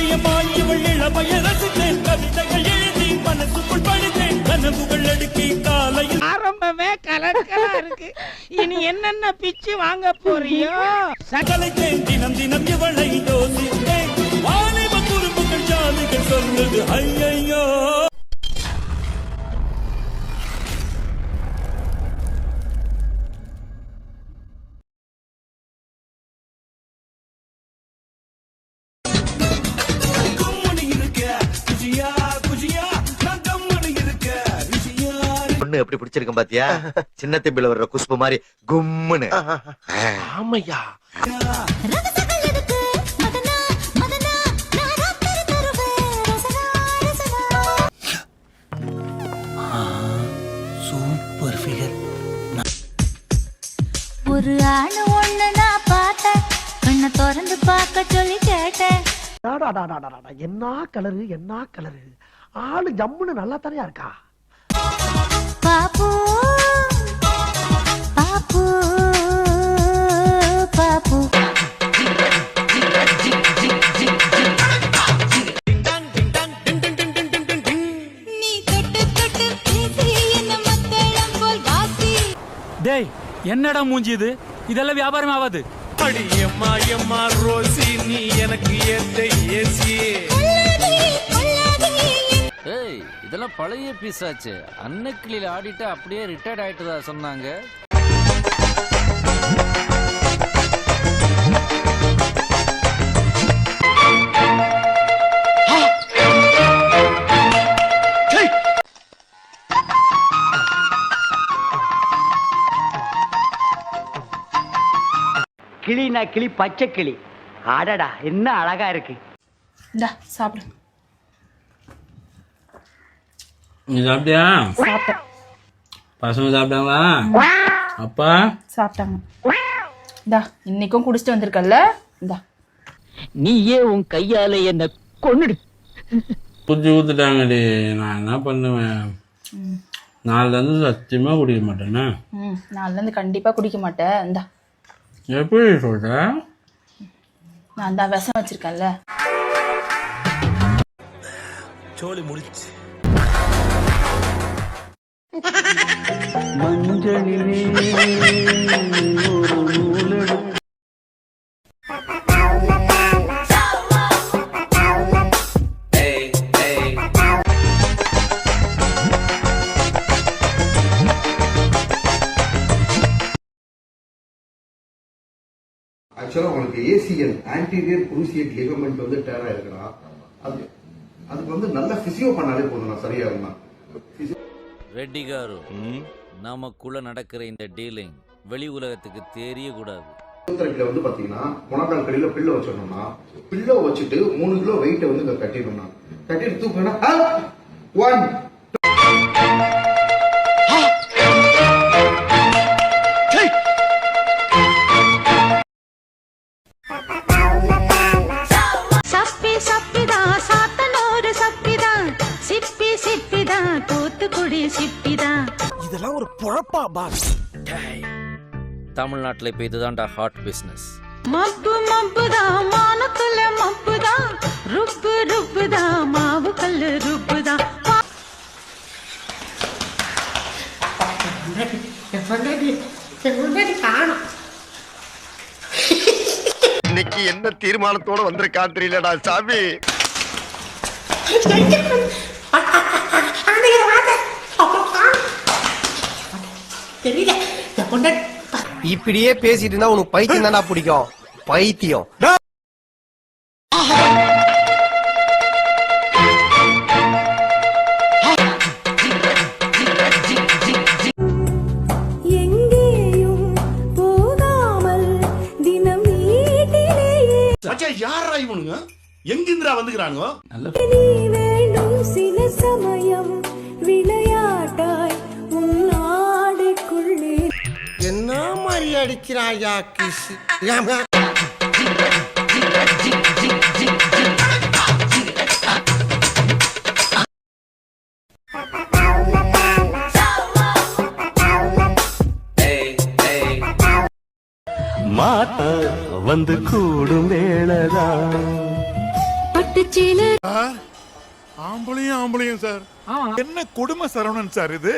அதிசயமாய் இவள் இளமைய ரசித்தேன். கவிதைகள் எழுதி மனசுக்குள் படித்தேன். கனவுகள் அடுக்கி காலையில் ஆரம்பமே கலக்கலா இருக்கு. இனி என்னென்ன பிச்சு வாங்க போறியோ? சகலைத்தேன் தினம் தினம் இவளை யோசித்தேன். வாலிப குறும்புகள் ஜாலிகள் சொல்லுது ஐயையோ. பொண்ணு எப்படி பிடிச்சிருக்கும் பாத்தியா? சின்ன திம்பில வர்ற குஷ்பு மாதிரி கும்முன்னு. ஆமையா? சூப்பர் ஃபிகர் ஒரு ஆணு ஒண்ணு நான் பார்த்தேன். கண்ணை திறந்து பார்க்க சொல்லி கேட்டேன். என்ன கலரு என்ன கலரு ஆளு ஜம்முன்னு நல்லா தானே இருக்கா? டேய் என்னடா மூஞ்சி இது? இதெல்லாம் வியாபாரம் ஆகாது. அடி எம்மா எம்மா ரோசி நீ எனக்கு ஏத்த ஏசி ஏய் இதெல்லாம் பழைய பீஸ் ஆச்சு. அன்னக்கிளியில் ஆடிட்டு அப்படியே ரிட்டையர்ட் ஆயிட்டதா சொன்னாங்க. கிளினா கிளி பச்சை கிளி. அடடா என்ன அழகா இருக்கு. இந்தா சாப்பிடு. நீ சாப்பிட்டியா? சாப்பிட்டேன் பசங்க சாப்பிட்டாங்களா? அப்பா? சாப்பிட்டாங்க. இந்தா இன்னைக்கும் குடிச்சிட்டு வந்திருக்கல்ல? இந்தா. நீயே உன் கையால என்ன கொன்னுடு. புத்தி ஊத்துட்டாங்கடி நான் என்ன பண்ணுவேன்? நாலுல இருந்து சத்தியமா குடிக்க மாட்டேன்னா ம் நாளிலேருந்து கண்டிப்பாக குடிக்க மாட்டேன். இந்தா. எப்படி சொல்ற? நான் தான் விஷம் வச்சிருக்கேன்ல. சோலி முடிச்சு ஆக்சுவலாக உங்களுக்கு ஏசிஎல் ஆன்டீரியர் குரூசியட் லிகமெண்ட் வந்து டேர் ஆயிருக்குன்னா அது அதுக்கு வந்து நல்ல பிசியோ பண்ணாலே போதும் நான் சரியா இருந்தா ரெட்டி காரு. நமக்குள்ள நடக்கிற இந்த டீலிங் வெளி உலகத்துக்கு தெரியக்கூடாது. பிசியோதெரப்பில வந்து பாத்தீங்கன்னா முழங்கால் கடியில பில்லோ வச்சிடணும்னா பில்லோ வச்சுட்டு மூணு கிலோ வெயிட்டை வந்து கட்டிடணும்னா. கட்டிட்டு தூக்குனா ஒன் தூத்துக்குடி சிப்பிதான் இதெல்லாம் ஒரு பொழப்பா பாஸ். தமிழ்நாட்டில் இப்போ இதுதான்டா ஹாட் பிஸ்னஸ் மப்பு மப்புதான் மானக்குள்ள மப்புதான் ருப்பு ருப்புதான் மாவு கல்லு ருப்புதான் இன்னைக்கு என்ன தீர்மானத்தோட வந்திருக்கா தெரியலடா சாமி. இப்படியே பேசிட்டு இருந்தா உனக்கு பைத்தியம் தானா பிடிக்கும். பைத்தியம். எங்கேயும் போகாமல் தினம் வீட்டிலேயே. மச்சான் யாரா இவனுங்க? எங்கிந்திரா வந்துக்கிறானுங்க? நீ வேண்டும் சில சமயம். அடிக்கிறாயா கிஸ் மாத்த வந்து கூடும் வேளதான் பட்டுச்சீல ஆம்பளையும் ஆம்பளையும் சார். என்ன கொடுமை சரவணன் சார் இது?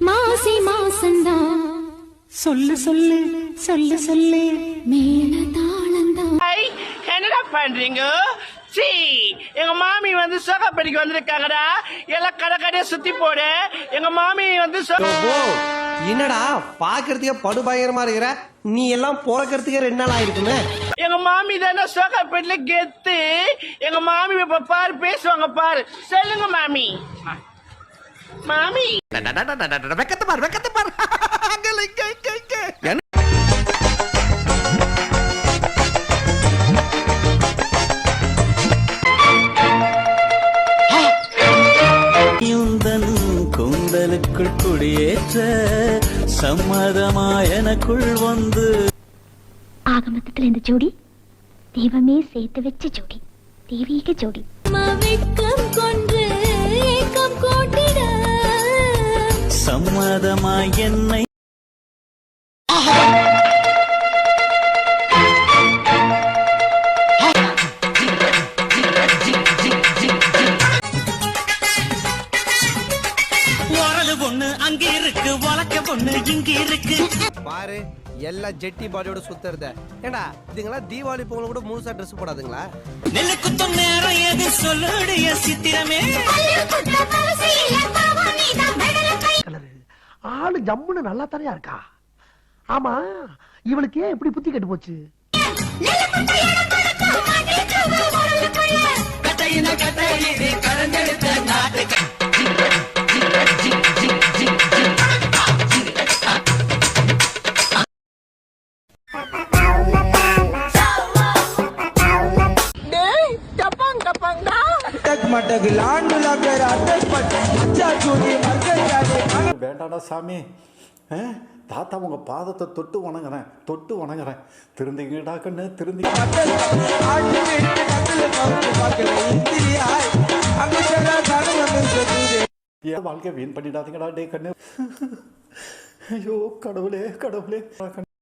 மாசி மாசந்தான் சொல்லு சொல்லு சொல்லு சொல்லு. மேல தாளந்தான் என்னடா பண்றீங்க? சீ எங்க மாமி வந்து சோகப்படிக்கு வந்திருக்காங்கடா. எல்லாம் கடை கடையா சுத்தி போடு. எங்க மாமி வந்து சோக ஓ என்னடா பாக்குறதுக்கே படுபயங்கரமா இருக்கிற? நீ எல்லாம் பிறக்கிறதுக்கே ரெண்டு நாள் ஆயிருக்குமே. எங்க மாமி தானே சோகப்பேட்டில கெத்து. எங்க மாமி இப்ப பாரு பேசுவாங்க பாரு. சொல்லுங்க மாமி. மாமி. வெக்கத்து பாரு வெக்கத்து பாரு. ஆகமத்துல இந்த ஜோடி. தெய்வமே சேர்த்து வச்ச ஜோடி. தெய்வீக ஜோடி. வெக்கம் கொன்று ஏக்கம் கோட்டிட சம்மதமா என்னை உரலு பொண்ணு அங்க இருக்கு உலக்க பொண்ணு இங்க இருக்கு பாரு எல்லாம் ஜெட்டி பாடியோட சுத்துறத ஏண்டா இதுங்களா தீபாவளி பொங்கல் கூட முழுசா ட்ரெஸ் போடாதுங்களா? நெல்லு குத்தும் நேரம் எது சொல்லுடைய சித்திரமே. ஆளு ஜம்முன்னு நல்லா தானே இருக்கா? ஆமா இவளுக்கு ஏன் இப்படி புத்தி கெட்டு போச்சு? வேண்டாடா சாமி. ஆ? தாத்தா உங்க பாதத்தை தொட்டு வணங்குறேன். தொட்டு வணங்குறேன். திருந்திங்கடா கண்ணு திருந்தி என் வாழ்க்கை வீண் பண்ணிடாதீங்கடா டே கண்ணு. ஐயோ கடவுளே கடவுளே. கண்ணு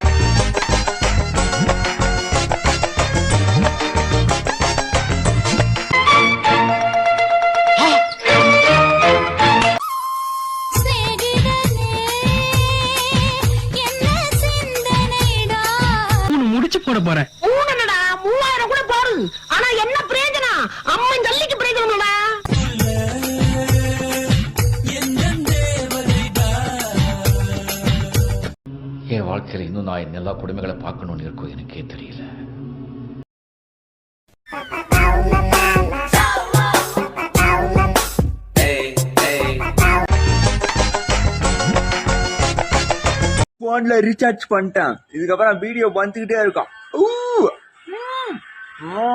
அம்மன் ஜல்லிக்கு பிரயோஜனம்டா என் வாழ்க்கையில இன்னும் நான் எல்லா குடும்பங்களை பார்க்கணும்னு இருக்கும் எனக்கே தெரியல. போன்ல ரீசார்ஜ் பண்ணிட்டேன். இதுக்கப்புறம் வீடியோ வந்துகிட்டே இருக்கும் ஊ! ம். No,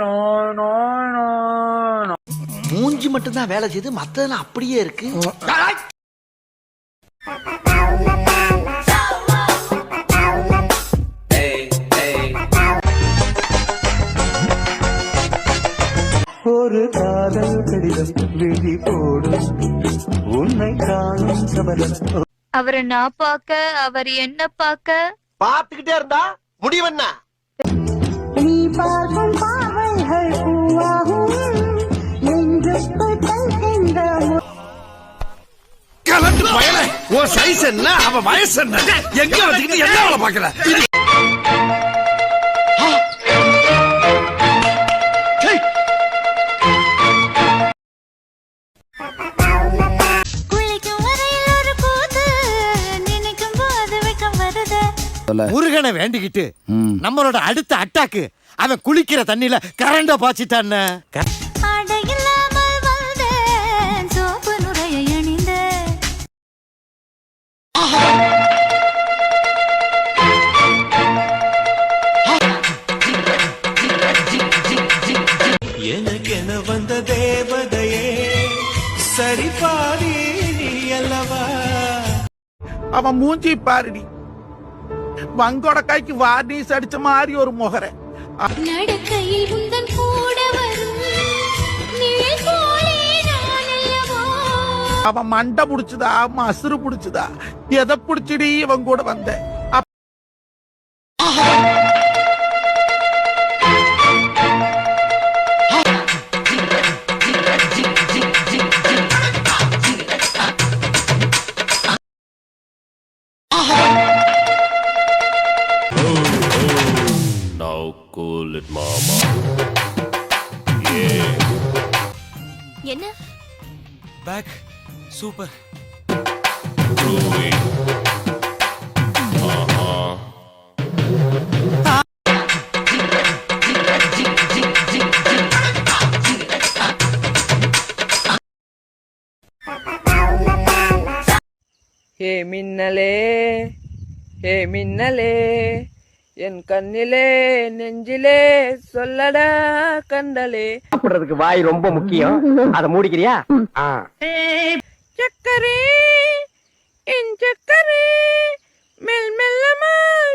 no, no, no, no. மூஞ்சி மட்டும் தான் வேலை செய்யுது மத்ததெல்லாம் அப்படியே இருக்கு ஒரு காதல் கடிதம் விழி போடும் உன்னை காணும் சபலம் அவரை நான் பார்க்க அவர் என்ன பார்க்க பாத்துக்கிட்டே இருந்தா முடிவென்ன கலந்து பயல உன் சைஸ் என்ன? அவன் வயசு என்ன? எங்க வச்சுக்கிட்டு என்ன வெக்கம் வருது. முருகனை வேண்டிக்கிட்டு நம்மளோட அடுத்த அட்டாக்கு அவன் குளிக்கிற தண்ணியில கரண்ட அணிந்தேன். எனக்கென வந்த தேவதையே சரி பாதி நீ அல்லவா? அவன் மூஞ்சி பாருடி. வங்கோட கைக்கு வார்னிஸ் அடிச்ச மாதிரி ஒரு முகரை. நடக்கையில் உந்தன் கூட வரும். நிழல் போலே நான் அல்லவோ அவன் மண்டை பிடிச்சதா மசுறு பிடிச்சதா? எதை பிடிச்சிடி இவன் கூட வந்தேன் chocolate mama. Yeah. என்ன bag super Groovy. Uh-huh. Hey Minnale hey மின்னலே என் கண்ணிலே நெஞ்சிலே சொல்லடா கண்டலே. சாப்பிடுறதுக்கு வாய் ரொம்ப முக்கியம். அத மூடிக்கிறியா? சக்கரே என் சக்கரே மெல் மெல்லமால்